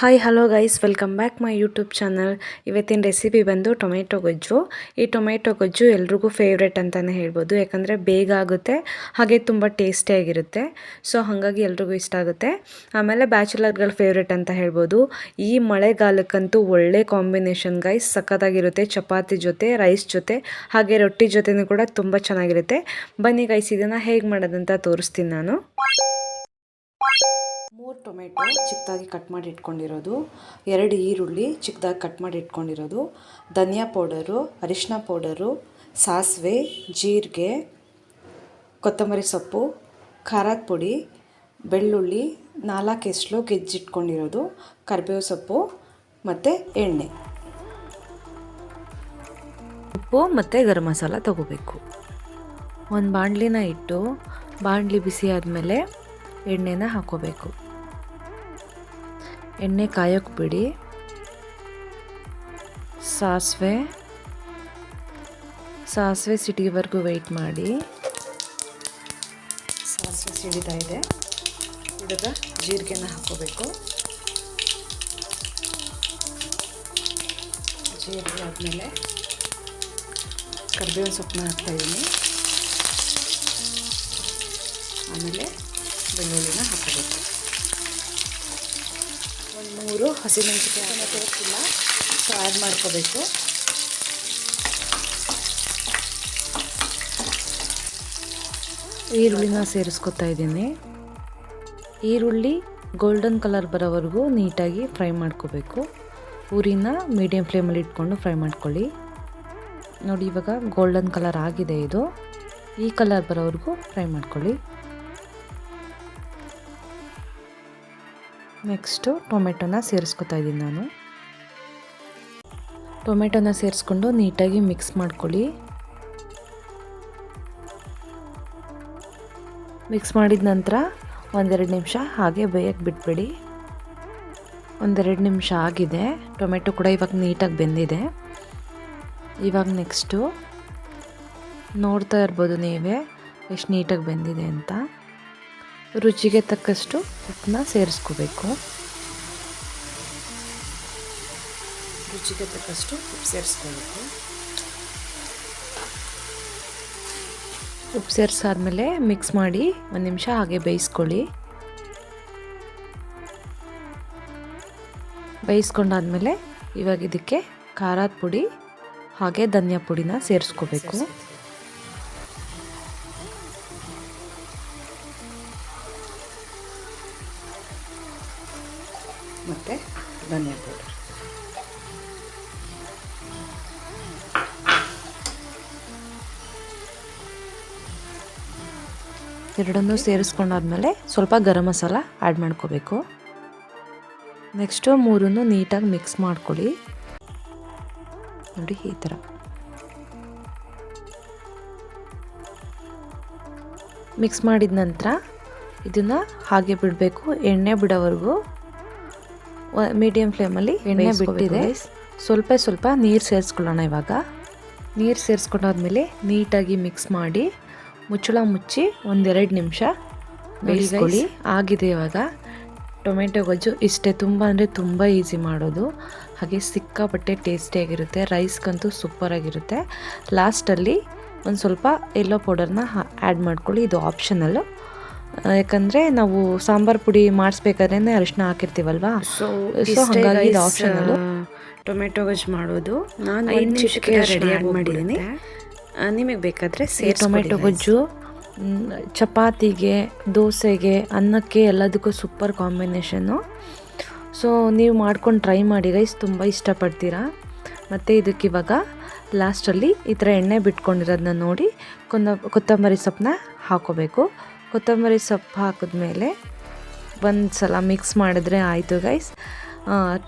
Hi hello guys welcome back my YouTube channel ಇವತ್ತಿನ recipe ಬಂದು tomato ಗೊಜ್ಜು. ಈ ಟೊಮೆಟೊ ಗೊಜ್ಜು ಎಲ್ರಿಗೂ ಫೇವ್ರೆಟ್ ಅಂತಲೇ ಹೇಳ್ಬೋದು, ಯಾಕಂದರೆ ಬೇಗ ಆಗುತ್ತೆ, ಹಾಗೆ ತುಂಬ ಟೇಸ್ಟಿಯಾಗಿರುತ್ತೆ ಸೊ ಹಾಗಾಗಿ ಎಲ್ರಿಗೂ ಇಷ್ಟ ಆಗುತ್ತೆ. ಆಮೇಲೆ ಬ್ಯಾಚುಲರ್ಗಳ ಫೇವ್ರೇಟ್ ಅಂತ ಹೇಳ್ಬೋದು. ಈ ಮಳೆಗಾಲಕ್ಕಂತೂ ಒಳ್ಳೆ ಕಾಂಬಿನೇಷನ್ ಗೈಸ್ ಸಖತ್ತಾಗಿರುತ್ತೆ. ಚಪಾತಿ ಜೊತೆ ರೈಸ್ ಜೊತೆ, ಹಾಗೆ ರೊಟ್ಟಿ ಜೊತೆನೂ ಕೂಡ ತುಂಬ ಚೆನ್ನಾಗಿರುತ್ತೆ. ಬನ್ನಿ ಗೈಸ್ ಇದನ್ನು ಹೇಗೆ ಮಾಡೋದಂತ ತೋರಿಸ್ತೀನಿ ನಾನು. ಟೊಮೆಟೊ ಚಿಕ್ಕದಾಗಿ ಕಟ್ ಮಾಡಿ ಇಟ್ಕೊಂಡಿರೋದು, ಎರಡು ಈರುಳ್ಳಿ ಚಿಕ್ಕದಾಗಿ ಕಟ್ ಮಾಡಿ ಇಟ್ಕೊಂಡಿರೋದು, ಧನಿಯಾ ಪೌಡರು, ಅರಿಶಿನ ಪೌಡರು, ಸಾಸಿವೆ, ಜೀರಿಗೆ, ಕೊತ್ತಂಬರಿ ಸೊಪ್ಪು, ಖಾರದ ಪುಡಿ, ಬೆಳ್ಳುಳ್ಳಿ, ನಾಲ್ಕು ಎಸ್ಲು ಗೆಜ್ಜಿಟ್ಕೊಂಡಿರೋದು ಕರಿಬೇವು ಸೊಪ್ಪು ಮತ್ತು ಎಣ್ಣೆ. ಉಪ್ಪು ಮತ್ತು ಗರಂ ಮಸಾಲ ತಗೋಬೇಕು. ಒಂದು ಬಾಣಲಿನ ಇಟ್ಟು ಬಾಣಲಿ ಬಿಸಿ ಆದಮೇಲೆ ಎಣ್ಣೆನ ಹಾಕೋಬೇಕು. ಎಣ್ಣೆ ಕಾಯೋಕ್ಕೆ ಬಿಡಿ. ಸಾಸಿವೆ. ಸಾಸಿವೆ ಸಿಟಿವರೆಗೂ ವೆಯ್ಟ್ ಮಾಡಿ. ಸಾಸಿವೆ ಸಿಡಿತಾ ಇದೆ. ಇವಾಗ ಜೀರಿಗೆನ ಹಾಕೋಬೇಕು. ಜೀರಿಗೆ ಆದಮೇಲೆ ಕರಿಬೇವಿನ ಸೊಪ್ಪನ್ನ ಹಾಕ್ತಾಯಿದ್ದೀನಿ ಆಮೇಲೆ ಬೆಳ್ಳುಳ್ಳಿನ ಹಾಕೋಬೇಕು. ಒಂದು ಮೂರು ಹಸಿಮೆಣಸಿನಕಾಯಿ ತೋರಿಸಿಲ್ಲ. ಸೊ ಆ್ಯಡ್ ಮಾಡ್ಕೋಬೇಕು. ಈರುಳ್ಳಿನ ಸೇರಿಸ್ಕೊತಾ ಇದ್ದೀನಿ. ಈರುಳ್ಳಿ ಗೋಲ್ಡನ್ ಕಲರ್ ಬರೋವರೆಗೂ ನೀಟಾಗಿ ಫ್ರೈ ಮಾಡ್ಕೋಬೇಕು. ಊರಿನ ಮೀಡಿಯಮ್ ಫ್ಲೇಮಲ್ಲಿ ಇಟ್ಕೊಂಡು ಫ್ರೈ ಮಾಡ್ಕೊಳ್ಳಿ. ನೋಡಿ, ಇವಾಗ ಗೋಲ್ಡನ್ ಕಲರ್ ಆಗಿದೆ ಇದು. ಈ ಕಲರ್ ಬರೋವರೆಗೂ ಫ್ರೈ ಮಾಡ್ಕೊಳ್ಳಿ. ನೆಕ್ಸ್ಟು ಟೊಮೆಟೊನ ಸೇರಿಸ್ಕೊತಾ ಇದ್ದೀನಿ ನಾನು. ಟೊಮೆಟೊನ ಸೇರಿಸ್ಕೊಂಡು ನೀಟಾಗಿ ಮಿಕ್ಸ್ ಮಾಡ್ಕೊಳ್ಳಿ. ಮಿಕ್ಸ್ ಮಾಡಿದ ನಂತರ ಒಂದೆರಡು ನಿಮಿಷ ಹಾಗೆ ಬೇಯಕ್ಕೆ ಬಿಟ್ಬಿಡಿ. ಒಂದೆರಡು ನಿಮಿಷ ಆಗಿದೆ. ಟೊಮೆಟೊ ಕೂಡ ಇವಾಗ ನೀಟಾಗಿ ಬೆಂದಿದೆ. ಇವಾಗ ನೆಕ್ಸ್ಟು ನೋಡ್ತಾ ಇರ್ಬೋದು ನೀವೇ, ಎಷ್ಟು ನೀಟಾಗಿ ಬೆಂದಿದೆ ಅಂತ. ರುಚಿಗೆ ತಕ್ಕಷ್ಟು ಉಪ್ಪನ್ನ ಸೇರಿಸ್ಕೋಬೇಕು. ರುಚಿಗೆ ತಕ್ಕಷ್ಟು ಉಪ್ಪು ಸೇರಿಸ್ಕೋಬೇಕು. ಉಪ್ಪು ಸೇರಿಸಾದ್ಮೇಲೆ ಮಿಕ್ಸ್ ಮಾಡಿ ಒಂದು ನಿಮಿಷ ಹಾಗೆ ಬೇಯಿಸ್ಕೊಳ್ಳಿ. ಬೇಯಿಸ್ಕೊಂಡಾದ್ಮೇಲೆ ಇವಾಗ ಇದಕ್ಕೆ ಖಾರದ ಪುಡಿ ಹಾಗೆ ಧನಿಯಾ ಪುಡಿನ ಸೇರಿಸ್ಕೋಬೇಕು. ಮತ್ತು ಧನಿಯಾ ಪೌಡರ್. ಎರಡನ್ನೂ ಸೇರಿಸ್ಕೊಂಡಾದ್ಮೇಲೆ ಸ್ವಲ್ಪ ಗರಂ ಮಸಾಲ ಆ್ಯಡ್ ಮಾಡ್ಕೋಬೇಕು. ನೆಕ್ಸ್ಟು ಮೂರನ್ನು ನೀಟಾಗಿ ಮಿಕ್ಸ್ ಮಾಡ್ಕೊಳ್ಳಿ. ನೋಡಿ ಈ ಥರ. ಮಿಕ್ಸ್ ಮಾಡಿದ ನಂತರ ಇದನ್ನು ಹಾಗೆ ಬಿಡಬೇಕು, ಎಣ್ಣೆ ಬಿಡೋವರೆಗೂ. ಮೀಡಿಯಮ್ ಫ್ಲೇಮಲ್ಲಿ ಎಣ್ಣೆ ಬಿಟ್ಟಿದೆ. ಸ್ವಲ್ಪ ಸ್ವಲ್ಪ ನೀರು ಸೇರಿಸ್ಕೊಳ್ಳೋಣ ಇವಾಗ. ನೀರು ಸೇರಿಸ್ಕೊಂಡಾದ್ಮೇಲೆ ನೀಟಾಗಿ ಮಿಕ್ಸ್ ಮಾಡಿ ಮುಚ್ಚಳ ಮುಚ್ಚಿ ಒಂದೆರಡು ನಿಮಿಷ ಬೇಯಿಸ್ಕೊಳ್ಳಿ. ಆಗಿದೆ ಇವಾಗ. ಟೊಮೆಟೊ ಗೊಜ್ಜು ಇಷ್ಟೇ ತುಂಬ ಅಂದರೆ ತುಂಬ ಈಸಿ ಮಾಡೋದು. ಹಾಗೆ ಸಿಕ್ಕಾಪಟ್ಟೆ ಟೇಸ್ಟಿಯಾಗಿರುತ್ತೆ ರೈಸ್ಗಂತೂ ಸೂಪರಾಗಿರುತ್ತೆ ಲಾಸ್ಟಲ್ಲಿ ಒಂದು ಸ್ವಲ್ಪ ಎಲ್ಲೋ ಪೌಡರ್ನ ಆ್ಯಡ್ ಮಾಡ್ಕೊಳ್ಳಿ ಇದು ಆಪ್ಷನಲ್ಲು ಯಾಕಂದರೆ ನಾವು ಸಾಂಬಾರ್ ಪುಡಿ ಮಾಡಿಸ್ಬೇಕಾದ್ರೆ ಅರಿಶಿನ ಹಾಕಿರ್ತೀವಲ್ವಾ? ಸೊ ಹಾಗಾಗಿ ಇದು ಆಪ್ಷನಲ್ಲು ಟೊಮೆಟೊ ಗೊಜ್ಜು ಮಾಡೋದು. ನಾನು ಐದು ನಿಮಿಷಕ್ಕೆ ರೆಡಿ ಮಾಡಿದ್ದೀನಿ ನಿಮಗೆ ಬೇಕಾದರೆ ಸೇ ಟೊಮೆಟೊ ಗೊಜ್ಜು ಚಪಾತಿಗೆ ದೋಸೆಗೆ ಅನ್ನಕ್ಕೆ ಎಲ್ಲದಕ್ಕೂ ಸೂಪರ್ ಕಾಂಬಿನೇಷನ್ನು ಸೊ ನೀವು ಮಾಡ್ಕೊಂಡು ಟ್ರೈ ಮಾಡಿ ಗೈಸ್ ತುಂಬ ಇಷ್ಟಪಡ್ತೀರಾ? ಮತ್ತು ಇದಕ್ಕೆ ಇವಾಗ ಲಾಸ್ಟಲ್ಲಿ ಈ ಥರ ಎಣ್ಣೆ ಬಿಟ್ಕೊಂಡಿರೋದನ್ನ ನೋಡಿ ಕೊನ್ನ ಕೊತ್ತಂಬರಿ ಸೊಪ್ಪನ್ನ ಹಾಕೋಬೇಕು. ಕೊತ್ತಂಬರಿ ಸೊಪ್ಪು ಹಾಕಿದ್ಮೇಲೆ ಒಂದು ಸಲ ಮಿಕ್ಸ್ ಮಾಡಿದ್ರೆ ಆಯಿತು ಗೈಸ್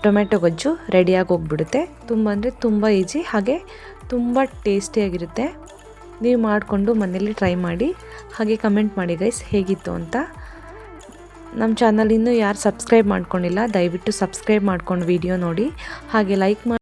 ಟೊಮೆಟೊ ಗೊಜ್ಜು ರೆಡಿಯಾಗಿ ಹೋಗ್ಬಿಡುತ್ತೆ. ತುಂಬ ಅಂದರೆ ತುಂಬ ಈಜಿ ಹಾಗೆ ತುಂಬ ಟೇಸ್ಟಿಯಾಗಿರುತ್ತೆ ನೀವು ಮಾಡಿಕೊಂಡು ಮನೇಲಿ ಟ್ರೈ ಮಾಡಿ, ಹಾಗೆ ಕಮೆಂಟ್ ಮಾಡಿ ಗೈಸ್ ಹೇಗಿತ್ತು ಅಂತ. ನಮ್ಮ ಚಾನಲ್ ಇನ್ನೂ ಯಾರು ಸಬ್ಸ್ಕ್ರೈಬ್ ಮಾಡ್ಕೊಂಡಿಲ್ಲ, ದಯವಿಟ್ಟು ಸಬ್ಸ್ಕ್ರೈಬ್ ಮಾಡ್ಕೊಂಡು ವಿಡಿಯೋ ನೋಡಿ. ಹಾಗೆ ಲೈಕ್ ಮಾಡಿ.